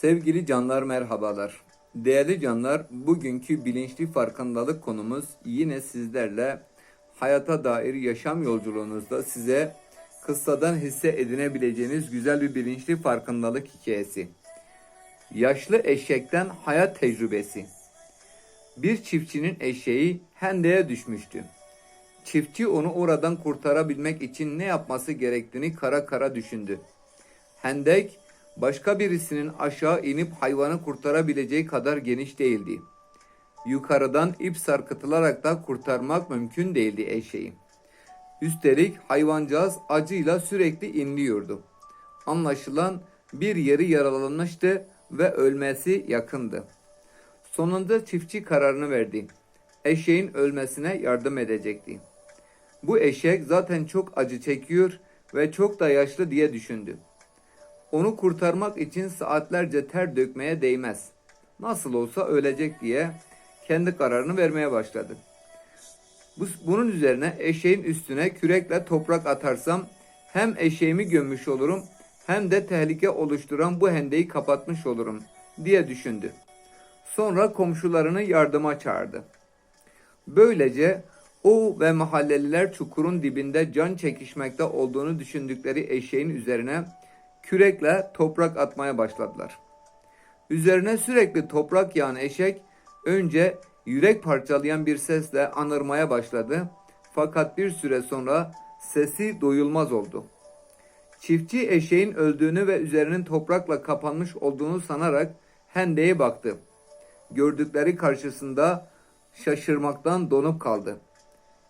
Sevgili canlar merhabalar. Değerli canlar, bugünkü bilinçli farkındalık konumuz yine sizlerle hayata dair yaşam yolculuğunuzda size kıssadan hisse edinebileceğiniz güzel bir bilinçli farkındalık hikayesi. Yaşlı eşekten hayat tecrübesi. Bir çiftçinin eşeği hendeye düşmüştü. Çiftçi onu oradan kurtarabilmek için ne yapması gerektiğini kara kara düşündü. Hendek başka birisinin aşağı inip hayvanı kurtarabileceği kadar geniş değildi. Yukarıdan ip sarkıtılarak da kurtarmak mümkün değildi eşeği. Üstelik hayvancağız acıyla sürekli inliyordu. Anlaşılan bir yeri yaralanmıştı ve ölmesi yakındı. Sonunda çiftçi kararını verdi. Eşeğin ölmesine yardım edecekti. Bu eşek zaten çok acı çekiyor ve çok da yaşlı diye düşündü. Onu kurtarmak için saatlerce ter dökmeye değmez. Nasıl olsa ölecek diye kendi kararını vermeye başladı. Bu- Bunun üzerine eşeğin üstüne kürekle toprak atarsam hem eşeğimi gömmüş olurum hem de tehlike oluşturan bu hendeyi kapatmış olurum diye düşündü. Sonra komşularını yardıma çağırdı. Böylece o ve mahalleliler çukurun dibinde can çekişmekte olduğunu düşündükleri eşeğin üzerine kürekle toprak atmaya başladılar. Üzerine sürekli toprak yağan eşek önce yürek parçalayan bir sesle anırmaya başladı. Fakat bir süre sonra sesi duyulmaz oldu. Çiftçi eşeğin öldüğünü ve üzerinin toprakla kapanmış olduğunu sanarak hendeye baktı. Gördükleri karşısında şaşırmaktan donup kaldı.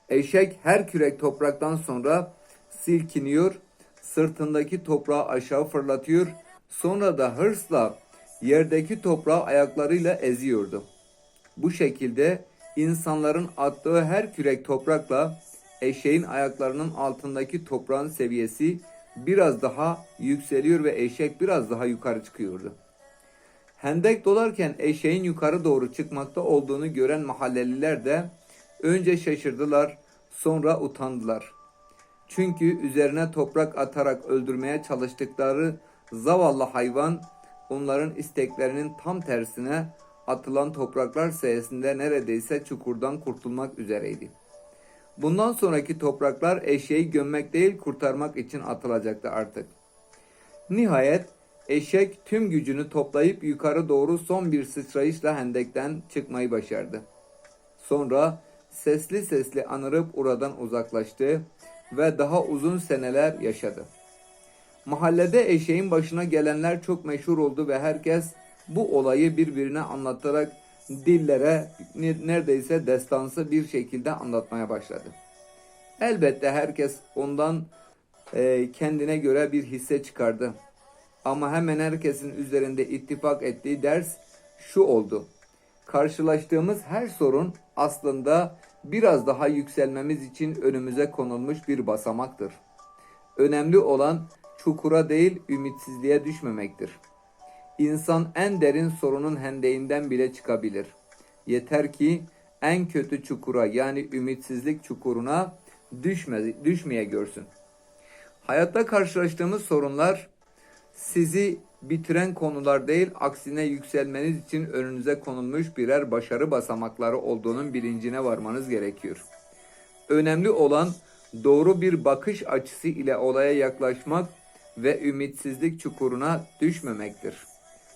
Eşek her kürek topraktan sonra silkiniyor, sırtındaki toprağı aşağı fırlatıyor, sonra da hırsla yerdeki toprağı ayaklarıyla eziyordu. Bu şekilde insanların attığı her kürek toprakla eşeğin ayaklarının altındaki toprağın seviyesi biraz daha yükseliyor ve eşek biraz daha yukarı çıkıyordu. Hendek dolarken eşeğin yukarı doğru çıkmakta olduğunu gören mahalleliler de önce şaşırdılar, sonra utandılar. Çünkü üzerine toprak atarak öldürmeye çalıştıkları zavallı hayvan onların isteklerinin tam tersine atılan topraklar sayesinde neredeyse çukurdan kurtulmak üzereydi. Bundan sonraki topraklar eşeği gömmek değil kurtarmak için atılacaktı artık. Nihayet eşek tüm gücünü toplayıp yukarı doğru son bir sıçrayışla hendekten çıkmayı başardı. Sonra sesli sesli anırıp oradan uzaklaştı ve daha uzun seneler yaşadı. Mahallede eşeğin başına gelenler çok meşhur oldu ve herkes bu olayı birbirine anlatarak dillere ne- neredeyse destansı bir şekilde anlatmaya başladı. Elbette herkes ondan e, kendine göre bir hisse çıkardı. Ama hemen herkesin üzerinde ittifak ettiği ders şu oldu. Karşılaştığımız her sorun aslında biraz daha yükselmemiz için önümüze konulmuş bir basamaktır. Önemli olan çukura değil ümitsizliğe düşmemektir. İnsan en derin sorunun hendeğinden bile çıkabilir. Yeter ki en kötü çukura yani ümitsizlik çukuruna düşme, düşmeye görsün. Hayatta karşılaştığımız sorunlar sizi bitiren konular değil, aksine yükselmeniz için önünüze konulmuş birer başarı basamakları olduğunun bilincine varmanız gerekiyor. Önemli olan doğru bir bakış açısı ile olaya yaklaşmak ve ümitsizlik çukuruna düşmemektir.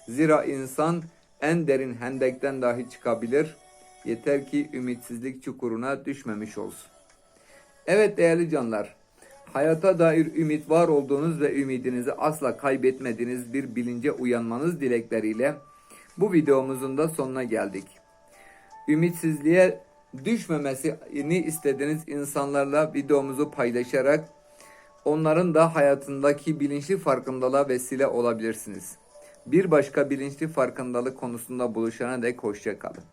Zira insan en derin hendekten dahi çıkabilir. Yeter ki ümitsizlik çukuruna düşmemiş olsun. Evet değerli canlar, hayata dair ümit var olduğunuz ve ümidinizi asla kaybetmediğiniz bir bilince uyanmanız dilekleriyle bu videomuzun da sonuna geldik. Ümitsizliğe düşmemesini istediğiniz insanlarla videomuzu paylaşarak onların da hayatındaki bilinçli farkındalığa vesile olabilirsiniz. Bir başka bilinçli farkındalık konusunda buluşana dek hoşça kalın.